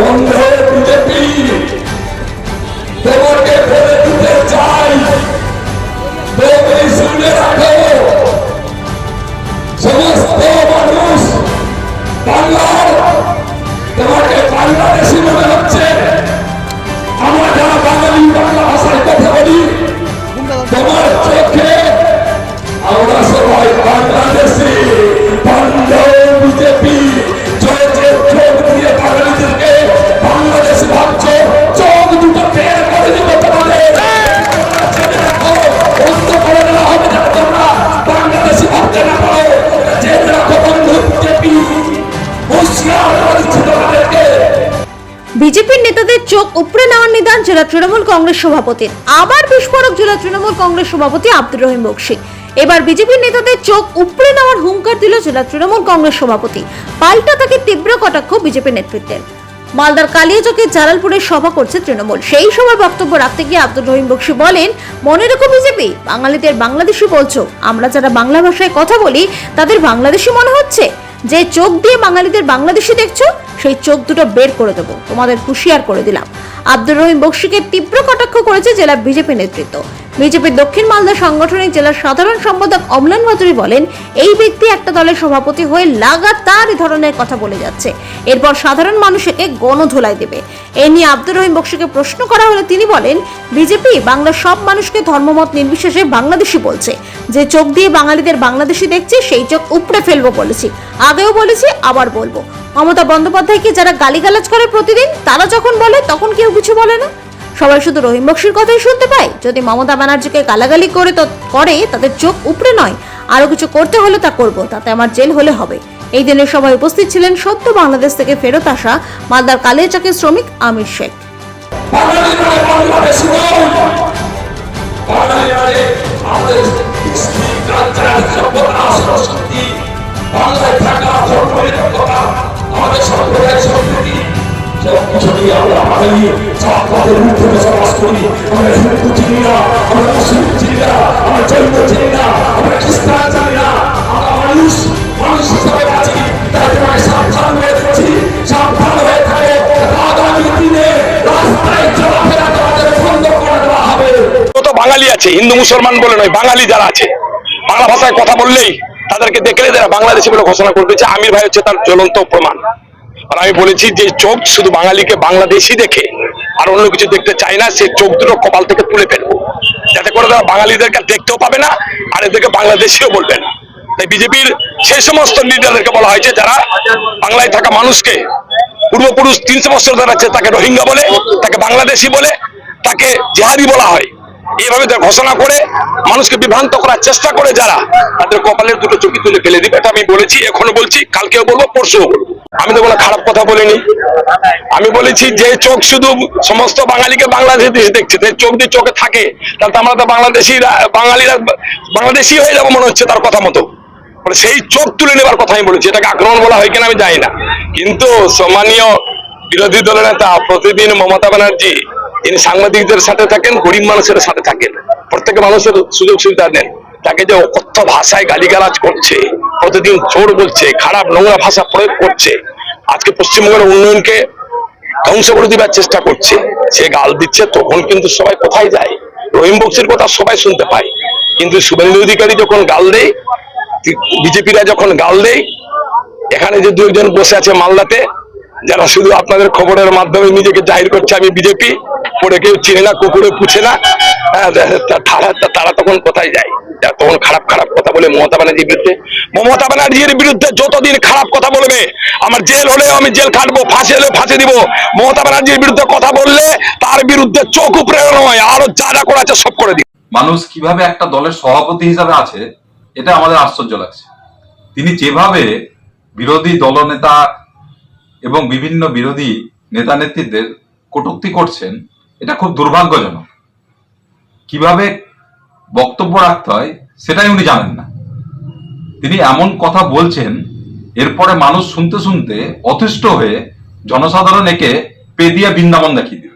বন্ধ বিজেপির নেতাদের চোখ উপড়ে নেওয়ার নিদান জেলা তৃণমূল কংগ্রেস সভাপতির। আবার বিস্ফোরক জেলা তৃণমূল কংগ্রেস সভাপতি আব্দুর রহিম বক্সি। এবার বিজেপির নেতাদের চোখ উপড়ে নেওয়ার হুঙ্কার দিল জেলা তৃণমূল কংগ্রেস সভাপতি। পাল্টা তাকে তীব্র কটাক্ষ বিজেপি নেতৃত্বের। মালদার কালিয়াচকে জালালপুরে সভা করছে তৃণমূল। সেই সময় বক্তব্য রাখতে গিয়ে আব্দুর রহিম বক্সি বলেন, মনে রেখো বিজেপি, বাঙালিদের বাংলাদেশি বলছো। আমরা যারা বাংলা ভাষায় কথা বলি, তাদের বাংলাদেশি মনে হচ্ছে? যে চোখ দিয়ে বাঙালিদের বাংলাদেশি দেখছ, সেই চোখ দুটো বের করে দেবো। তোমাদের হুঁশিয়ার করে দিলাম। আব্দুর রহিম বক্সিকে তীব্র কটাক্ষ করেছে জেলা বিজেপি নেতৃত্ব। বিজেপির দক্ষিণ মালদা সাংগঠনিক জেলার সাধারণ সম্পাদক অমলান ভাতুরি বলেন, এই ব্যক্তি একটা দলের সভাপতি হয়ে লাগাতার এই ধরনের কথা বলে যাচ্ছে। এরপর সাধারণ মানুষকে গণধোলাই দেবে। এ নিয়ে আব্দুর রহিম বক্সিকে প্রশ্ন করা হলে তিনি বলেন, বিজেপি বাংলার সব মানুষকে ধর্মমত নির্বিশেষে বাংলাদেশি বলছে। যে চোখ দিয়ে বাঙালিদের বাংলাদেশি দেখছে, সেই চোখ উপড়ে ফেলব বলেছি। আগেও বলেছি, আবার বলব। মমতা বন্দ্যোপাধ্যায়কে যারা গালিগালাজ করে প্রতিদিন, তারা যখন বলে, তখন কেউ কিছু বলে না। সবাই শুধু রহিম বক্সির কথাই শুনতে পায়। যদি মমতা ব্যানার্জিকে গালাগালি করে তো করে, তাদের চোখ উপড়ে নয়। আরও কিছু করতে হলে তা করব, তাতে আমার জেল হলে হবে। এই দিনের সভায় উপস্থিত ছিলেন সদ্য বাংলাদেশ থেকে ফেরত আসা মালদার কালিয়াচকের শ্রমিক আমির শেখ। আমাদের কৃষ্টি কালচার বাংলায় থাকা আমাদের সম্প্রদায় সংস্কৃতি সব কিছু আমরা বাঙালি। ঊর্ধ্বে বসবাস করি। আমরা হিন্দু চিনি না, আমরা মুসলিম চিনি না, আমরা জৈন চিনি না, আমরা খ্রিস্টান জানি না। আমরা মানুষ মানুষ হিসাবে তাই তোমাকে সাবধান হয়ে সাবধান হয়ে থাকে। আগামী দিনে রাস্তায় চলাফেরা তোমাদের বন্ধ করে দেওয়া হবে। বাঙালি আছে, হিন্দু মুসলমান বলে নয়, বাঙালি যারা আছে। বাংলা ভাষায় কথা বললেই তাদেরকে দেখলে তারা বাংলাদেশি বলে ঘোষণা করবে যে আমির ভাই হচ্ছে তার জ্বলন্ত প্রমাণ। আর আমি বলেছি যে চোখ শুধু বাঙালিকে বাংলাদেশি দেখে আর অন্য কিছু দেখতে চায় না, সে চোখ দুটো কপাল থেকে তুলে ফেলব। যাতে করে তারা বাঙালিদেরকে দেখতেও পাবে না, আর এদেরকে বাংলাদেশিও বলবে না। তাই বিজেপির সেই সমস্ত লিডারদেরকে বলা হয়েছে, যারা বাংলায় থাকা মানুষকে পূর্বপুরুষ তিনশো বছর ধরে তাকে রোহিঙ্গা বলে, তাকে বাংলাদেশি বলে, তাকে জেহাদি বলা হয়। এইভাবে ঘোষণা করে মানুষকে বিভ্রান্ত করার চেষ্টা করে যারা, তাদের কপালের দুটো চকি তুলে ফেলে দিবে। এটা আমি বলেছি, এখনও বলছি, কালকেও বলব বলব। আমি তো কোনো খারাপ কথা বলিনি। আমি বলেছি যে চোখ শুধু সমস্ত বাঙালিকে বাংলাদেশে দেখছে, যে চোখ দিয়ে চোখে থাকে, তাহলে আমরা তো বাংলাদেশিরা, বাঙালিরা বাংলাদেশি হয়ে যাব মনে হচ্ছে তার কথা মতো। সেই চোখ তুলে নেবার কথা আমি বলেছি, এটাকে আক্রমণ বলা হয় কিনা আমি জানি না। কিন্তু সম্মানীয় বিরোধী দলের নেতা প্রতিদিন মমতা ব্যানার্জি তিনি সাংবাদিকদের সাথে থাকেন, গরিব মানুষের সাথে থাকেন। প্রত্যেক মানুষের সুযোগ সুবিধা নেন। তাকে যে অকথ্য ভাষায় গালিগালাজ করছে প্রতিদিন চোর বলছে, খারাপ নোংরা ভাষা প্রয়োগ করছে, আজকে পশ্চিমবঙ্গের উন্নয়নকে ধ্বংস করে দেবার চেষ্টা করছে। সে গাল দিচ্ছে, তখন কিন্তু সবাই কোথায় যায়? রহিম বক্সির কথা সবাই শুনতে পায়। কিন্তু শুভেন্দু অধিকারী যখন গাল দেয়, বিজেপিরা যখন গাল দেয়, এখানে যে দু একজন বসে আছে মালদাতে, যারা শুধু আপনাদের খবরের মাধ্যমে নিজেকে জাহির করছে আমি বিজেপি পরে কেউ চিনে না কুকুরে পুছে না। হ্যাঁ, তারা তারা তখন কোথায় যায়? তখন খারাপ খারাপ কথা বলে মমতা ব্যানার্জির বিরুদ্ধে। মমতা ব্যানার্জির বিরুদ্ধে যতদিন খারাপ কথা বলবে আমার জেল হলেও আমি জেল খাটবো ফাঁসি হলে ফাঁসি দিব। মমতা ব্যানার্জির বিরুদ্ধে কথা বললে তার বিরুদ্ধে চোখ উপরে নয় আরও যা যা করা আছে সব করে দিব। মানুষ কীভাবে একটা দলের সভাপতি হিসাবে আছে এটা আমাদের আশ্চর্য লাগছে। তিনি যেভাবে বিরোধী দলনেতা এবং বিভিন্ন বিরোধী নেতা নেত্রীদের কটূক্তি করছেন এটা খুব দুর্ভাগ্যজনক। কীভাবে বক্তব্য রাখতে হয়, সেটাই উনি জানেন না। তিনি এমন কথা বলছেন, এরপরে মানুষ শুনতে শুনতে অতিষ্ঠ হয়ে জনসাধারণ একে পেদিয়া বৃন্দাবন দেখিয়ে দেবে।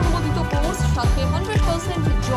অনুমোদিত কোর্স সাথে hundred percent